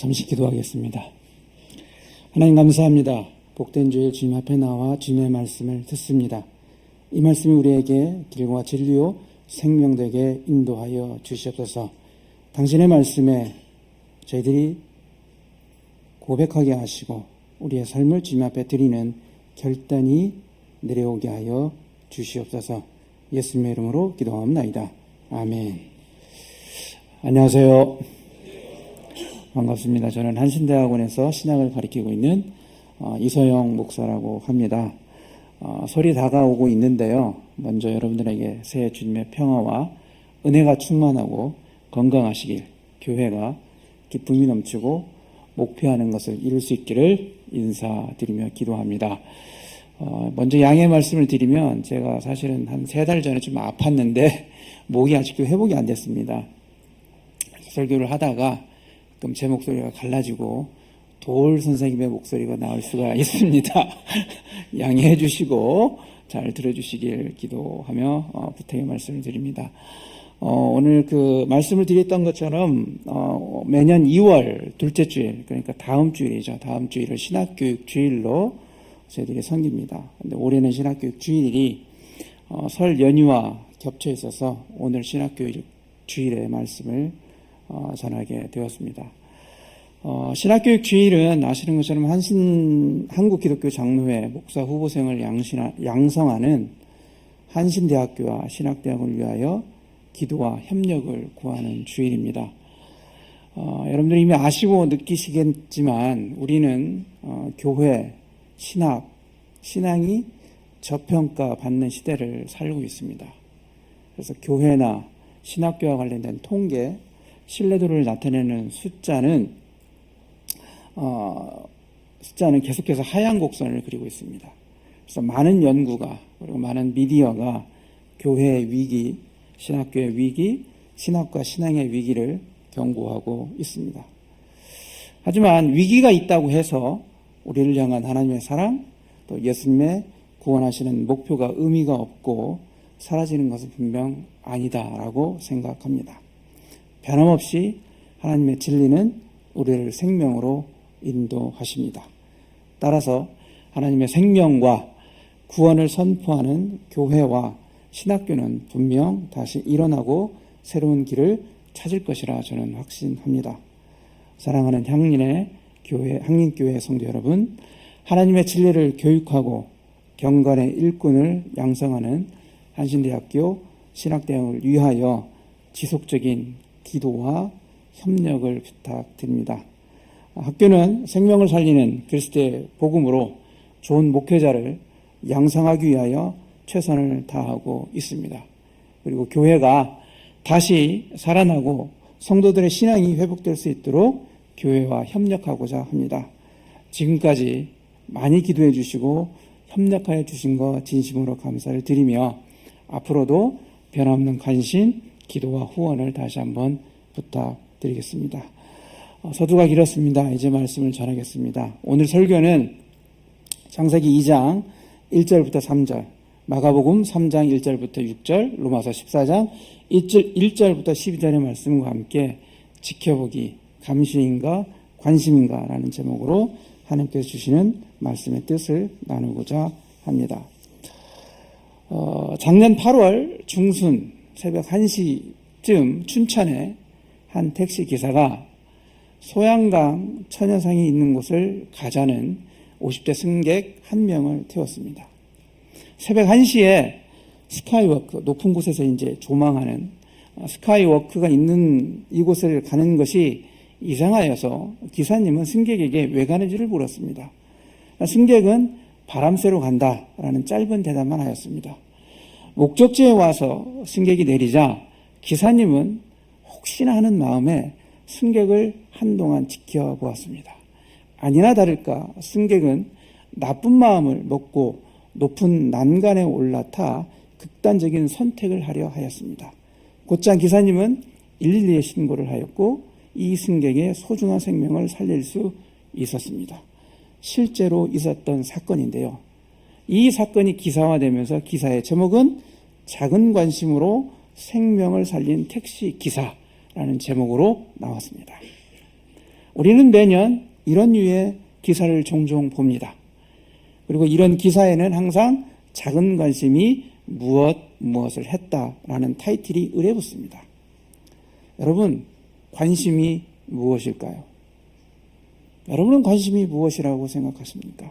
잠시 기도하겠습니다. 하나님 감사합니다. 복된 주일 주님 앞에 나와 주님의 말씀을 듣습니다. 이 말씀이 우리에게 길과 진리요 생명되게 인도하여 주시옵소서. 당신의 말씀에 저희들이 고백하게 하시고 우리의 삶을 주님 앞에 드리는 결단이 내려오게 하여 주시옵소서. 예수님의 이름으로 기도하옵나이다. 아멘. 안녕하세요. 반갑습니다. 저는 한신대학원에서 신학을 가르치고 있는 어, 이소영 목사라고 합니다. 어, 설이 다가오고 있는데요. 먼저 여러분들에게 새해 주님의 평화와 은혜가 충만하고 건강하시길 교회가 기쁨이 넘치고 목표하는 것을 이룰 수 있기를 인사드리며 기도합니다. 어, 먼저 양해 말씀을 드리면 제가 사실은 한 세 달 전에 좀 아팠는데 목이 아직도 회복이 안 됐습니다. 설교를 하다가 가끔 제 목소리가 갈라지고 돌 선생님의 목소리가 나올 수가 있습니다. 양해해 주시고 잘 들어주시길 기도하며 어, 부탁의 말씀을 드립니다. 어, 오늘 그 말씀을 드렸던 것처럼 어, 매년 2월 둘째 주일 그러니까 다음 주일이죠. 다음 주일을 신학교육 주일로 저희들이 섬깁니다. 근데 올해는 신학교육 주일이 어, 설 연휴와 겹쳐 있어서 오늘 신학교육 주일의 말씀을 어, 전하게 되었습니다. 어, 신학교육 주일은 아시는 것처럼 한신, 한국기독교 장로회 목사 후보생을 양신하, 양성하는 한신대학교와 신학대학을 위하여 기도와 협력을 구하는 주일입니다. 어, 여러분들 이미 아시고 느끼시겠지만 우리는 어, 교회, 신학, 신앙이 저평가 받는 시대를 살고 있습니다. 그래서 교회나 신학교와 관련된 통계, 신뢰도를 나타내는 숫자는 어, 숫자는 계속해서 하향 곡선을 그리고 있습니다. 그래서 많은 연구가 그리고 많은 미디어가 교회의 위기, 신학교의 위기, 신학과 신앙의 위기를 경고하고 있습니다. 하지만 위기가 있다고 해서 우리를 향한 하나님의 사랑, 또 예수님의 구원하시는 목표가 의미가 없고 사라지는 것은 분명 아니다라고 생각합니다. 변함없이 하나님의 진리는 우리를 생명으로 인도하십니다. 따라서 하나님의 생명과 구원을 선포하는 교회와 신학교는 분명 다시 일어나고 새로운 길을 찾을 것이라 저는 확신합니다. 사랑하는 향린의 교회, 향린교회 성도 여러분, 하나님의 진리를 교육하고 경건의 일꾼을 양성하는 한신대학교 신학대학을 위하여 지속적인 기도와 협력을 부탁드립니다. 학교는 생명을 살리는 그리스도의 복음으로 좋은 목회자를 양성하기 위하여 최선을 다하고 있습니다. 그리고 교회가 다시 살아나고 성도들의 신앙이 회복될 수 있도록 교회와 협력하고자 합니다. 지금까지 많이 기도해 주시고 협력하여 주신 것 진심으로 감사를 드리며 앞으로도 변함없는 관심, 기도와 후원을 다시 한번 부탁드리겠습니다. 어, 서두가 길었습니다. 이제 말씀을 전하겠습니다. 오늘 설교는 창세기 2장 1절부터 3절, 마가복음 3장 1절부터 6절, 로마서 14장 1절, 1절부터 12절의 말씀과 함께 지켜보기, 감시인가, 관심인가 라는 제목으로 하나님께서 주시는 말씀의 뜻을 나누고자 합니다. 어, 작년 8월 중순 새벽 1시쯤 춘천에 한 택시 기사가 소양강 천여상이 있는 곳을 가자는 50대 승객 한 명을 태웠습니다. 새벽 1시에 스카이워크, 높은 곳에서 이제 조망하는 스카이워크가 있는 이곳을 가는 것이 이상하여서 기사님은 승객에게 왜 가는지를 물었습니다. 승객은 바람 쐬러 간다라는 짧은 대답만 하였습니다. 목적지에 와서 승객이 내리자 기사님은 혹시나 하는 마음에 승객을 한동안 지켜보았습니다. 아니나 다를까 승객은 나쁜 마음을 먹고 높은 난간에 올라타 극단적인 선택을 하려 하였습니다. 곧장 기사님은 112에 신고를 하였고 이 승객의 소중한 생명을 살릴 수 있었습니다. 실제로 있었던 사건인데요. 이 사건이 기사화되면서 기사의 제목은 작은 관심으로 생명을 살린 택시 기사 라는 제목으로 나왔습니다. 우리는 매년 이런 류의 기사를 종종 봅니다. 그리고 이런 기사에는 항상 작은 관심이 무엇 무엇을 했다라는 타이틀이 의뢰 붙습니다. 여러분 관심이 무엇일까요? 여러분은 관심이 무엇이라고 생각하십니까?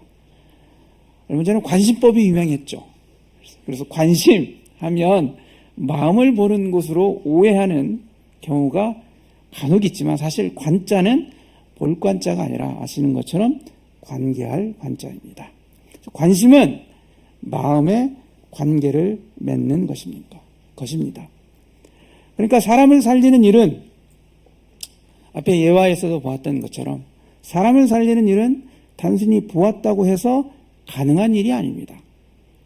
얼마 전에 관심법이 유명했죠. 그래서 관심 하면 마음을 보는 곳으로 오해하는 경우가 간혹 있지만 사실 관자는 볼 관자가 아니라 아시는 것처럼 관계할 관자입니다. 관심은 마음의 관계를 맺는 것입니까? 것입니다. 그러니까 사람을 살리는 일은 앞에 예화에서도 보았던 것처럼 사람을 살리는 일은 단순히 보았다고 해서 가능한 일이 아닙니다.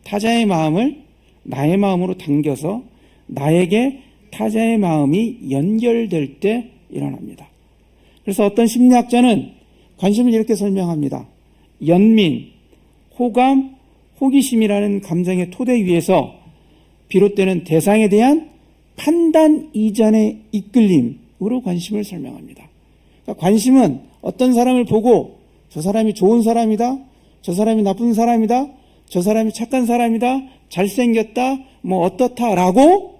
타자의 마음을 나의 마음으로 당겨서 나에게 타자의 마음이 연결될 때 일어납니다. 그래서 어떤 심리학자는 관심을 이렇게 설명합니다. 연민, 호감, 호기심이라는 감정의 토대 위에서 비롯되는 대상에 대한 판단 이전의 이끌림으로 관심을 설명합니다. 그러니까 관심은 어떤 사람을 보고 저 사람이 좋은 사람이다, 저 사람이 나쁜 사람이다, 저 사람이 착한 사람이다, 잘생겼다, 뭐 어떻다라고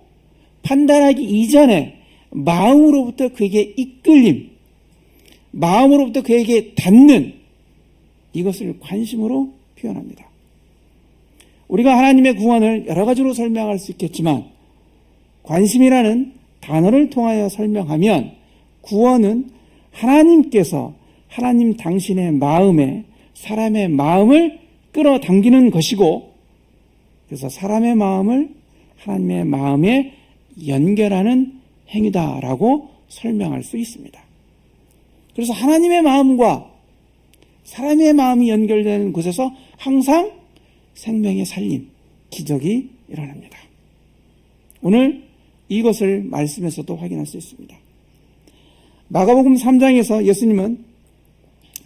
판단하기 이전에 마음으로부터 그에게 이끌림, 마음으로부터 그에게 닿는 이것을 관심으로 표현합니다. 우리가 하나님의 구원을 여러 가지로 설명할 수 있겠지만 관심이라는 단어를 통하여 설명하면 구원은 하나님께서 하나님 당신의 마음에 사람의 마음을 끌어당기는 것이고 그래서 사람의 마음을 하나님의 마음에 연결하는 행위다라고 설명할 수 있습니다. 그래서 하나님의 마음과 사람의 마음이 연결되는 곳에서 항상 생명의 살림, 기적이 일어납니다. 오늘 이것을 말씀에서도 확인할 수 있습니다. 마가복음 3장에서 예수님은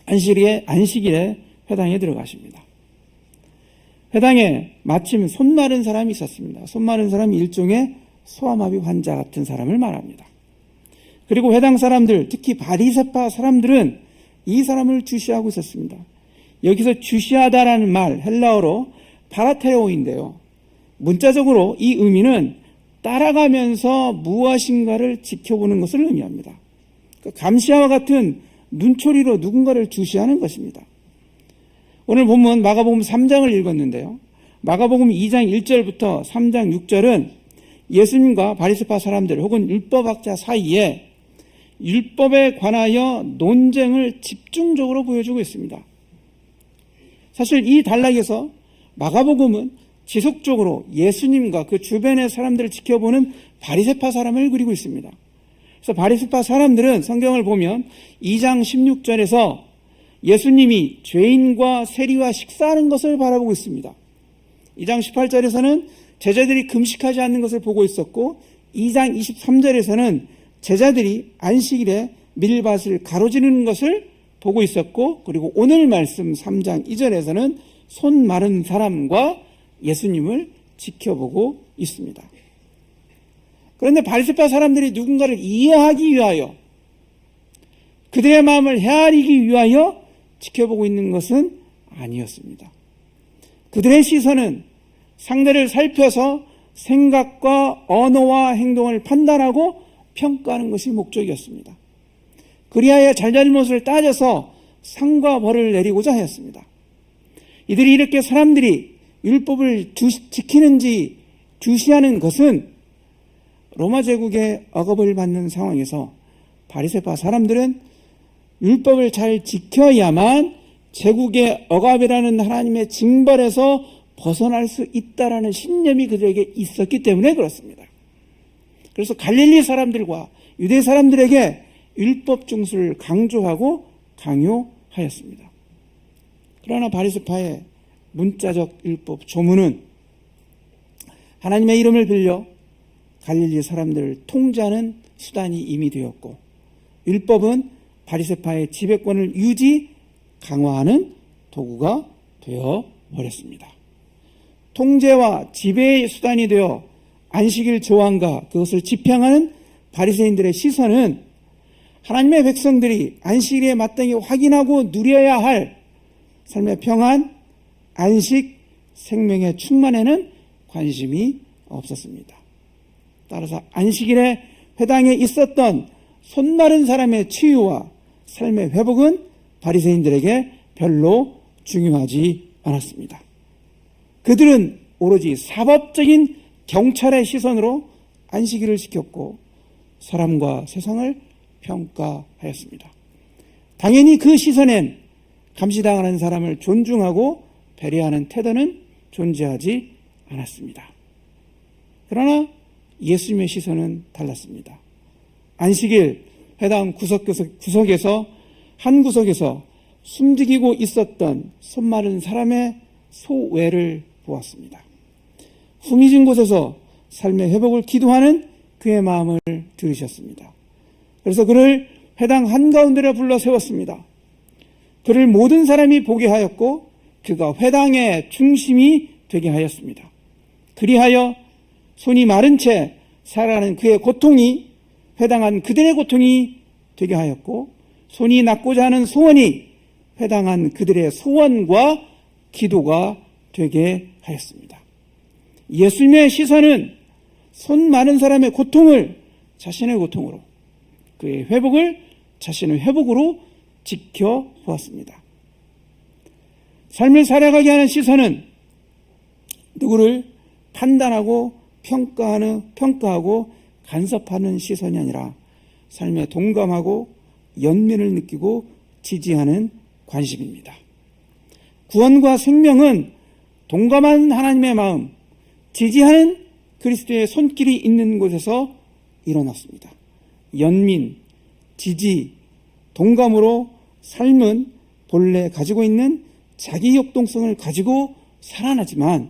안식일에, 안식일에 회당에 들어가십니다. 회당에 마침 손 마른 사람이 있었습니다. 손 마른 사람이 일종의 소아마비 환자 같은 사람을 말합니다. 그리고 회당 사람들, 특히 바리세파 사람들은 이 사람을 주시하고 있었습니다. 여기서 주시하다라는 말 헬라어로 파라테오인데요. 문자적으로 이 의미는 따라가면서 무엇인가를 지켜보는 것을 의미합니다. 그러니까 감시와 같은 눈초리로 누군가를 주시하는 것입니다. 오늘 본문 마가복음 3장을 읽었는데요. 마가복음 2장 1절부터 3장 6절은 예수님과 바리새파 사람들 혹은 율법학자 사이에 율법에 관하여 논쟁을 집중적으로 보여주고 있습니다. 사실 이 단락에서 마가복음은 지속적으로 예수님과 그 주변의 사람들을 지켜보는 바리새파 사람을 그리고 있습니다. 그래서 바리새파 사람들은 성경을 보면 2장 16절에서 예수님이 죄인과 세리와 식사하는 것을 바라보고 있습니다. 2장 18절에서는 제자들이 금식하지 않는 것을 보고 있었고 2장 23절에서는 제자들이 안식일에 밀밭을 가로지르는 것을 보고 있었고 그리고 오늘 말씀 3장 2절에서는 손 마른 사람과 예수님을 지켜보고 있습니다. 그런데 바리새파 사람들이 누군가를 이해하기 위하여 그들의 마음을 헤아리기 위하여 지켜보고 있는 것은 아니었습니다. 그들의 시선은 상대를 살펴서 생각과 언어와 행동을 판단하고 평가하는 것이 목적이었습니다. 그리하여 잘잘못을 따져서 상과 벌을 내리고자 하였습니다. 이들이 이렇게 사람들이 율법을 주시, 지키는지 주시하는 것은 로마 제국의 억압을 받는 상황에서 바리새파 사람들은 율법을 잘 지켜야만 제국의 억압이라는 하나님의 징벌에서 벗어날 수 있다라는 신념이 그들에게 있었기 때문에 그렇습니다. 그래서 갈릴리 사람들과 유대 사람들에게 율법 중수를 강조하고 강요하였습니다. 그러나 바리스파의 문자적 율법 조문은 하나님의 이름을 빌려 갈릴리 사람들을 통제하는 수단이 이미 되었고 율법은 바리세파의 지배권을 유지 강화하는 도구가 되어 버렸습니다. 통제와 지배의 수단이 되어 안식일 조항과 그것을 집행하는 바리새인들의 시선은 하나님의 백성들이 안식일에 마땅히 확인하고 누려야 할 삶의 평안, 안식, 생명의 충만에는 관심이 없었습니다. 따라서 안식일에 회당에 있었던 손마른 사람의 치유와 삶의 회복은 바리새인들에게 별로 중요하지 않았습니다. 그들은 오로지 사법적인 경찰의 시선으로 안식일을 지켰고 사람과 세상을 평가하였습니다. 당연히 그 시선엔 감시당하는 사람을 존중하고 배려하는 태도는 존재하지 않았습니다. 그러나 예수님의 시선은 달랐습니다. 안식일 해당 구석, 구석에서 한 구석에서 숨지기고 있었던 손 마른 사람의 소외를 보았습니다. 후미진 곳에서 삶의 회복을 기도하는 그의 마음을 들으셨습니다. 그래서 그를 회당 한가운데로 불러 세웠습니다. 그를 모든 사람이 보게 하였고 그가 회당의 중심이 되게 하였습니다. 그리하여 손이 마른 채 살아가는 그의 고통이 회당한 그들의 고통이 되게 하였고 손이 낫고자 하는 소원이 회당한 그들의 소원과 기도가 되게 하였습니다. 예수님의 시선은 손 많은 사람의 고통을 자신의 고통으로 그의 회복을 자신의 회복으로 지켜보았습니다. 삶을 살아가게 하는 시선은 누구를 판단하고 평가하는, 평가하고 간섭하는 시선이 아니라 삶에 동감하고 연민을 느끼고 지지하는 관심입니다. 구원과 생명은 동감한 하나님의 마음, 지지하는 그리스도의 손길이 있는 곳에서 일어났습니다. 연민, 지지, 동감으로 삶은 본래 가지고 있는 자기 역동성을 가지고 살아나지만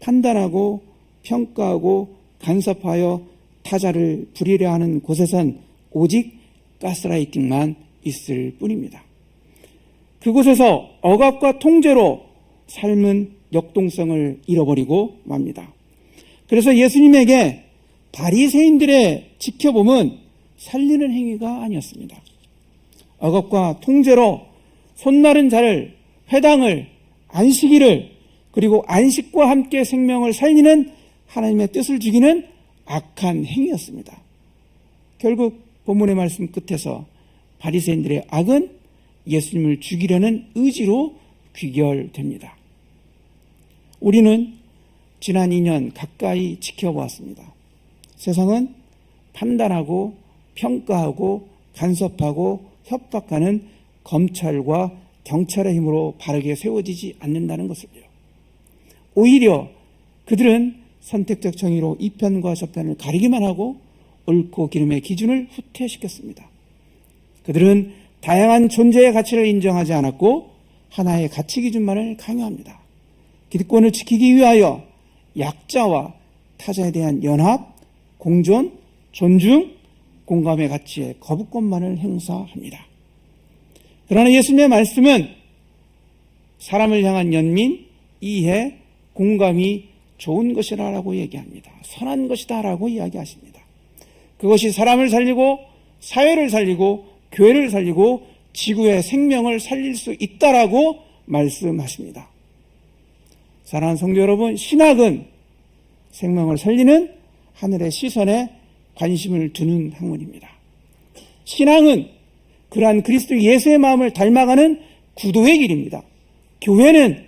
판단하고 평가하고 간섭하여 타자를 부리려 하는 곳에선 오직 가스라이팅만 있을 뿐입니다. 그곳에서 억압과 통제로 삶은 역동성을 잃어버리고 맙니다. 그래서 예수님에게 바리새인들의 지켜봄은 살리는 행위가 아니었습니다. 억압과 통제로 손나른 자를 회당을 안식일을 그리고 안식과 함께 생명을 살리는 하나님의 뜻을 죽이는 악한 행위였습니다. 결국 본문의 말씀 끝에서 바리새인들의 악은 예수님을 죽이려는 의지로 귀결됩니다. 우리는 지난 2년 가까이 지켜보았습니다. 세상은 판단하고 평가하고 간섭하고 협박하는 검찰과 경찰의 힘으로 바르게 세워지지 않는다는 것을요. 오히려 그들은 선택적 정의로 이편과 저편을 가리기만 하고 옳고 기름의 기준을 후퇴시켰습니다. 그들은 다양한 존재의 가치를 인정하지 않았고 하나의 가치 기준만을 강요합니다. 기득권을 지키기 위하여 약자와 타자에 대한 연합, 공존, 존중, 공감의 가치에 거부권만을 행사합니다. 그러나 예수님의 말씀은 사람을 향한 연민, 이해, 공감이 좋은 것이라고 얘기합니다. 선한 것이다라고 이야기하십니다. 그것이 사람을 살리고 사회를 살리고 교회를 살리고 지구의 생명을 살릴 수 있다라고 말씀하십니다. 사랑하는 성도 여러분, 신학은 생명을 살리는 하늘의 시선에 관심을 두는 학문입니다. 신앙은 그러한 그리스도 예수의 마음을 닮아가는 구도의 길입니다. 교회는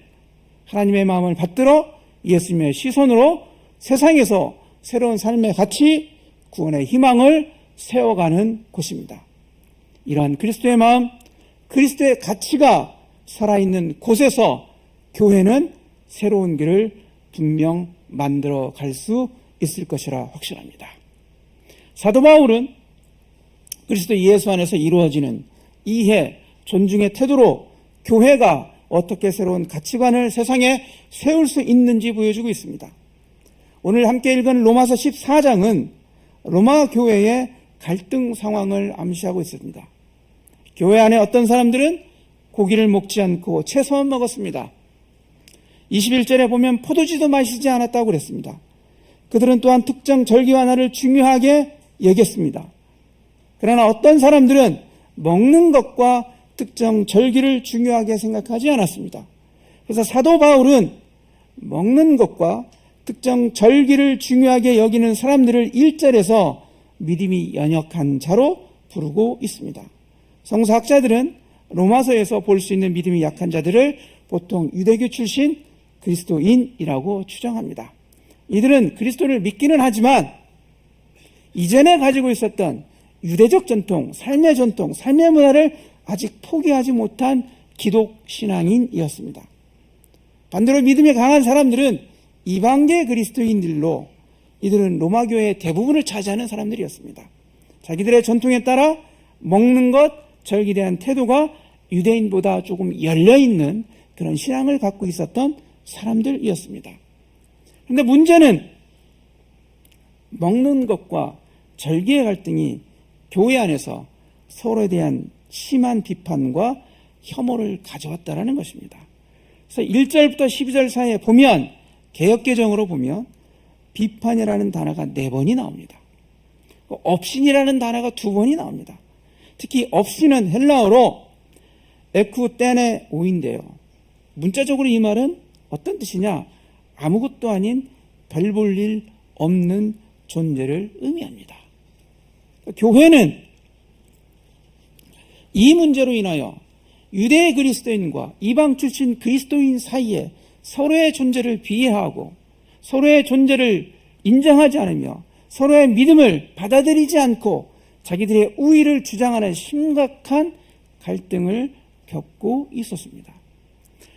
하나님의 마음을 받들어 예수님의 시선으로 세상에서 새로운 삶의 가치, 구원의 희망을 세워가는 곳입니다. 이러한 그리스도의 마음, 그리스도의 가치가 살아있는 곳에서 교회는 새로운 길을 분명 만들어 갈 수 있을 것이라 확신합니다. 사도 바울은 그리스도 예수 안에서 이루어지는 이해, 존중의 태도로 교회가 어떻게 새로운 가치관을 세상에 세울 수 있는지 보여주고 있습니다. 오늘 함께 읽은 로마서 14장은 로마 교회의 갈등 상황을 암시하고 있습니다. 교회 안에 어떤 사람들은 고기를 먹지 않고 채소만 먹었습니다. 21절에 보면 포도주도 마시지 않았다고 그랬습니다. 그들은 또한 특정 절기와 날을 중요하게 여겼습니다. 그러나 어떤 사람들은 먹는 것과 특정 절기를 중요하게 생각하지 않았습니다. 그래서 사도 바울은 먹는 것과 특정 절기를 중요하게 여기는 사람들을 1절에서 믿음이 연약한 자로 부르고 있습니다. 성서학자들은 로마서에서 볼 수 있는 믿음이 약한 자들을 보통 유대교 출신 그리스도인이라고 추정합니다. 이들은 그리스도를 믿기는 하지만 이전에 가지고 있었던 유대적 전통, 삶의 전통, 삶의 문화를 아직 포기하지 못한 기독 신앙인이었습니다. 반대로 믿음이 강한 사람들은 이방계 그리스도인들로 이들은 로마 교회의 대부분을 차지하는 사람들이었습니다. 자기들의 전통에 따라 먹는 것, 절기에 대한 태도가 유대인보다 조금 열려 있는 그런 신앙을 갖고 있었던 사람들이었습니다. 그런데 문제는 먹는 것과 절기의 갈등이 교회 안에서 서로에 대한 심한 비판과 혐오를 가져왔다라는 것입니다. 그래서 1절부터 12절 사이에 보면 개혁개정으로 보면 비판이라는 단어가 네 번이 나옵니다. 업신이라는 단어가 두 번이 나옵니다. 특히 업신은 헬라어로 에쿠 떼네 오인데요. 문자적으로 이 말은 어떤 뜻이냐? 아무것도 아닌 별 볼 일 없는 존재를 의미합니다. 교회는 이 문제로 인하여 유대 그리스도인과 이방 출신 그리스도인 사이에 서로의 존재를 비하하고 서로의 존재를 인정하지 않으며 서로의 믿음을 받아들이지 않고 자기들의 우위를 주장하는 심각한 갈등을 겪고 있었습니다.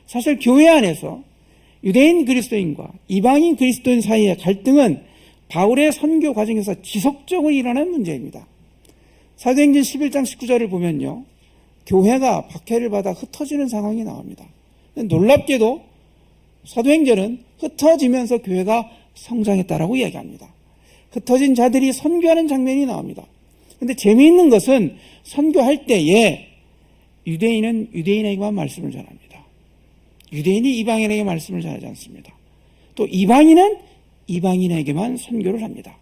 사실 교회 안에서 유대인 그리스도인과 이방인 그리스도인 사이의 갈등은 바울의 선교 과정에서 지속적으로 일어난 문제입니다. 사도행전 11장 19절을 보면요. 교회가 박해를 받아 흩어지는 상황이 나옵니다. 놀랍게도 사도행전은 흩어지면서 교회가 성장했다라고 이야기합니다. 흩어진 자들이 선교하는 장면이 나옵니다. 근데 재미있는 것은 선교할 때에 유대인은 유대인에게만 말씀을 전합니다. 유대인이 이방인에게 말씀을 전하지 않습니다. 또 이방인은 이방인에게만 선교를 합니다.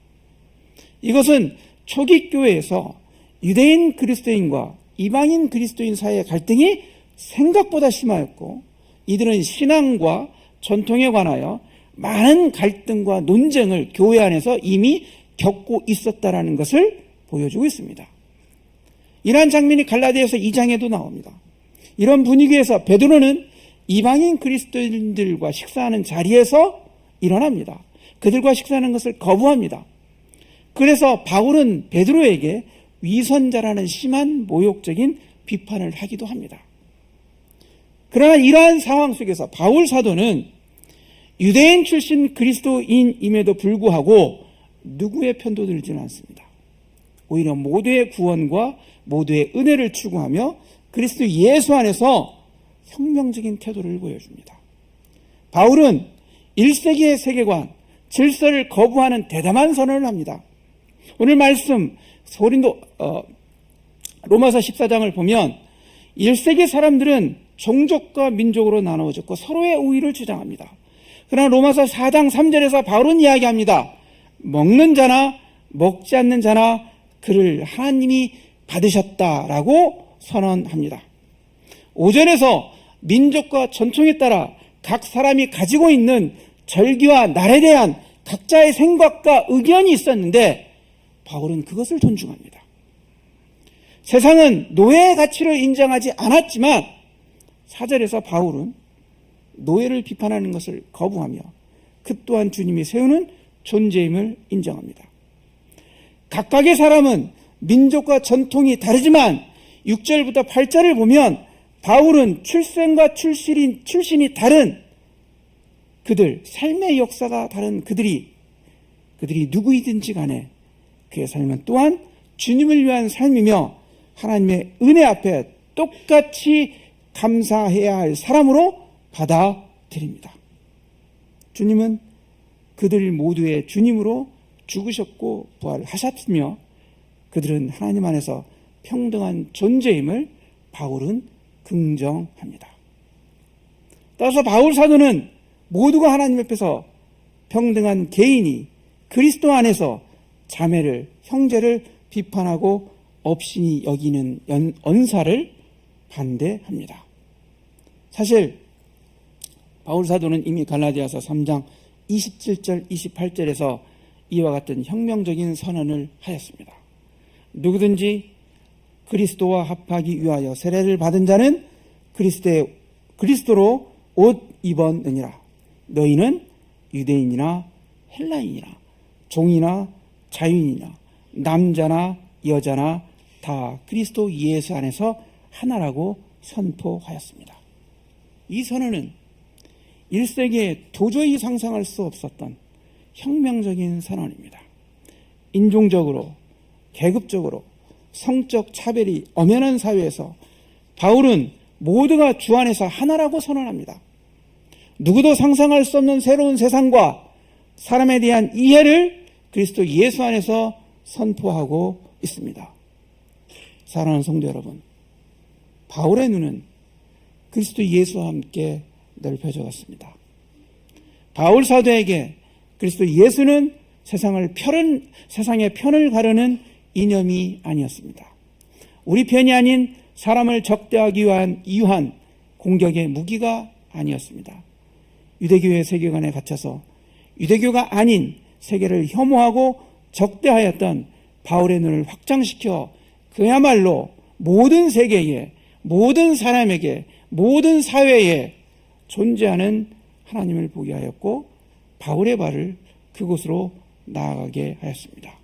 이것은 초기 교회에서 유대인 그리스도인과 이방인 그리스도인 사이의 갈등이 생각보다 심하였고 이들은 신앙과 전통에 관하여 많은 갈등과 논쟁을 교회 안에서 이미 겪고 있었다라는 것을 보여주고 있습니다. 이러한 장면이 갈라디아서 2장에도 나옵니다. 이런 분위기에서 베드로는 이방인 그리스도인들과 식사하는 자리에서 일어납니다. 그들과 식사하는 것을 거부합니다. 그래서 바울은 베드로에게 위선자라는 심한 모욕적인 비판을 하기도 합니다. 그러나 이러한 상황 속에서 바울 사도는 유대인 출신 그리스도인임에도 불구하고 누구의 편도 들지는 않습니다. 오히려 모두의 구원과 모두의 은혜를 추구하며 그리스도 예수 안에서 혁명적인 태도를 보여줍니다. 바울은 1세기의 세계관, 질서를 거부하는 대담한 선언을 합니다. 오늘 말씀 소린도 어, 로마서 14장을 보면 1세기 사람들은 종족과 민족으로 나누어졌고 서로의 우위를 주장합니다. 그러나 로마서 4장 3절에서 바울은 이야기합니다. 먹는 자나 먹지 않는 자나 그를 하나님이 받으셨다라고 선언합니다. 5절에서 민족과 전통에 따라 각 사람이 가지고 있는 절기와 날에 대한 각자의 생각과 의견이 있었는데 바울은 그것을 존중합니다. 세상은 노예의 가치를 인정하지 않았지만 사절에서 바울은 노예를 비판하는 것을 거부하며 그 또한 주님이 세우는 존재임을 인정합니다. 각각의 사람은 민족과 전통이 다르지만 6절부터 8절을 보면 바울은 출생과 출신이, 출신이 다른 그들, 삶의 역사가 다른 그들이, 그들이 누구이든지 간에 그의 삶은 또한 주님을 위한 삶이며 하나님의 은혜 앞에 똑같이 감사해야 할 사람으로 받아들입니다. 주님은 그들 모두의 주님으로 죽으셨고 부활하셨으며 그들은 하나님 안에서 평등한 존재임을 바울은 긍정합니다. 따라서 바울 사도는 모두가 하나님 앞에서 평등한 개인이 그리스도 안에서 자매를 형제를 비판하고 없이 여기는 연- 언사를 반대합니다. 사실 바울 사도는 이미 갈라디아서 3장 27절 28절에서 이와 같은 혁명적인 선언을 하였습니다. 누구든지 그리스도와 합하기 위하여 세례를 받은 자는 그리스도의 그리스도로 옷 입었느니라. 너희는 유대인이나 헬라인이나 종이나 자유인이나 남자나 여자나 다 그리스도 예수 안에서 하나라고 선포하였습니다. 이 선언은 1세기에 도저히 상상할 수 없었던 혁명적인 선언입니다. 인종적으로, 계급적으로, 성적 차별이 엄연한 사회에서 바울은 모두가 주 안에서 하나라고 선언합니다. 누구도 상상할 수 없는 새로운 세상과 사람에 대한 이해를 그리스도 예수 안에서 선포하고 있습니다. 사랑하는 성도 여러분, 바울의 눈은 그리스도 예수와 함께 넓혀져 갔습니다. 바울 사도에게 그리스도 예수는 세상을 편은 세상의 편을 가르는 이념이 아니었습니다. 우리 편이 아닌 사람을 적대하기 위한 이유한 공격의 무기가 아니었습니다. 유대교의 세계관에 갇혀서 유대교가 아닌 세계를 혐오하고 적대하였던 바울의 눈을 확장시켜 그야말로 모든 세계에 모든 사람에게 모든 사회에 존재하는 하나님을 보게 하였고 바울의 발을 그곳으로 나아가게 하였습니다.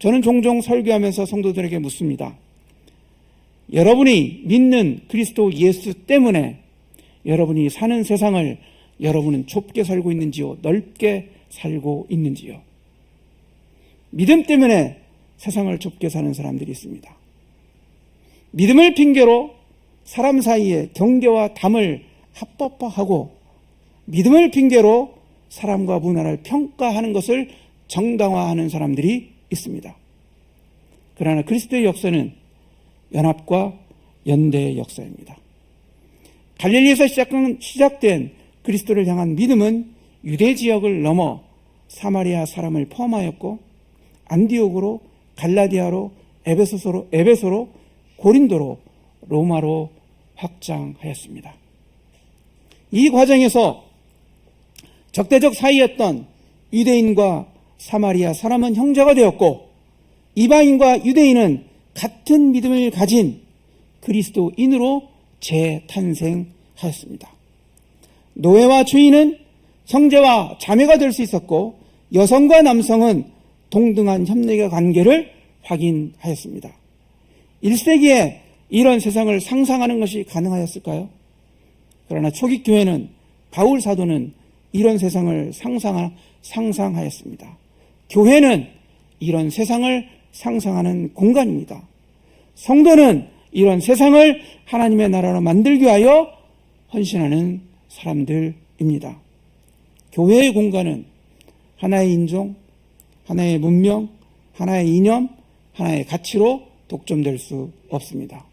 저는 종종 설교하면서 성도들에게 묻습니다. 여러분이 믿는 그리스도 예수 때문에 여러분이 사는 세상을 여러분은 좁게 살고 있는지요? 넓게 살고 있는지요? 믿음 때문에 세상을 좁게 사는 사람들이 있습니다. 믿음을 핑계로 사람 사이에 경계와 담을 합법화하고 믿음을 핑계로 사람과 문화를 평가하는 것을 정당화하는 사람들이 있습니다. 그러나 그리스도의 역사는 연합과 연대의 역사입니다. 갈릴리에서 시작된 그리스도를 향한 믿음은 유대 지역을 넘어 사마리아 사람을 포함하였고 안디옥으로 갈라디아로 에베소서로 에베소로 고린도로 로마로 확장하였습니다. 이 과정에서 적대적 사이였던 유대인과 사마리아 사람은 형제가 되었고 이방인과 유대인은 같은 믿음을 가진 그리스도인으로 재탄생하였습니다. 노예와 주인은 형제와 자매가 될 수 있었고 여성과 남성은 동등한 협력의 관계를 확인하였습니다. 1세기에 이런 세상을 상상하는 것이 가능하였을까요? 그러나 초기 교회는 바울 사도는 이런 세상을 상상, 상상하였습니다. 교회는 이런 세상을 상상하는 공간입니다. 성도는 이런 세상을 하나님의 나라로 만들기 위하여 헌신하는 사람들입니다. 교회의 공간은 하나의 인종, 하나의 문명, 하나의 이념, 하나의 가치로 독점될 수 없습니다.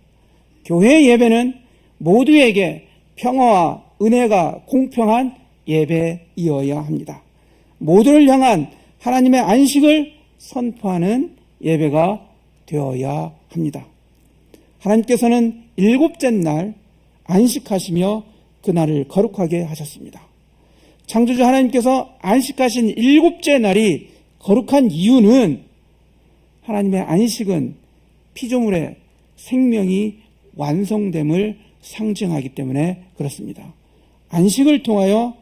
교회의 예배는 모두에게 평화와 은혜가 공평한 예배이어야 합니다. 모두를 향한 하나님의 안식을 선포하는 예배가 되어야 합니다. 하나님께서는 일곱째 날 안식하시며 그날을 거룩하게 하셨습니다. 창조주 하나님께서 안식하신 일곱째 날이 거룩한 이유는 하나님의 안식은 피조물의 생명이 완성됨을 상징하기 때문에 그렇습니다. 안식을 통하여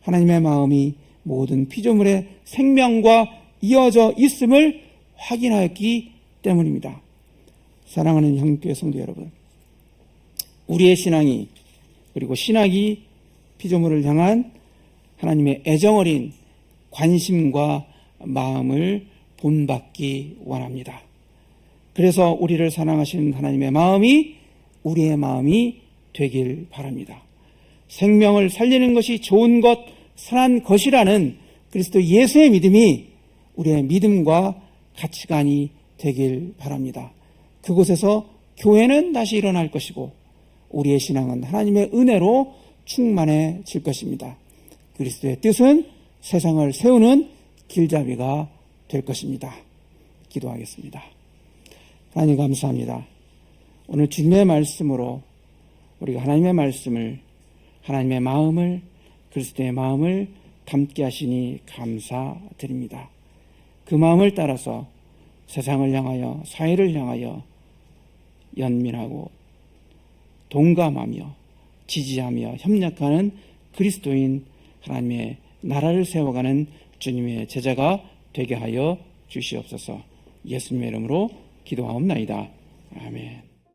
하나님의 마음이 모든 피조물의 생명과 이어져 있음을 확인하였기 때문입니다. 사랑하는 형교회 성도 여러분, 우리의 신앙이 그리고 신학이 피조물을 향한 하나님의 애정 어린 관심과 마음을 본받기 원합니다. 그래서 우리를 사랑하시는 하나님의 마음이 우리의 마음이 되길 바랍니다. 생명을 살리는 것이 좋은 것, 선한 것이라는 그리스도 예수의 믿음이 우리의 믿음과 가치관이 되길 바랍니다. 그곳에서 교회는 다시 일어날 것이고 우리의 신앙은 하나님의 은혜로 충만해질 것입니다. 그리스도의 뜻은 세상을 세우는 길잡이가 될 것입니다. 기도하겠습니다. 하나님 감사합니다. 오늘 주님의 말씀으로 우리가 하나님의 말씀을 하나님의 마음을 그리스도의 마음을 담게 하시니 감사드립니다. 그 마음을 따라서 세상을 향하여 사회를 향하여 연민하고 동감하며 지지하며 협력하는 그리스도인 하나님의 나라를 세워가는 주님의 제자가 되게 하여 주시옵소서. 예수님의 이름으로 기도하옵나이다. 아멘.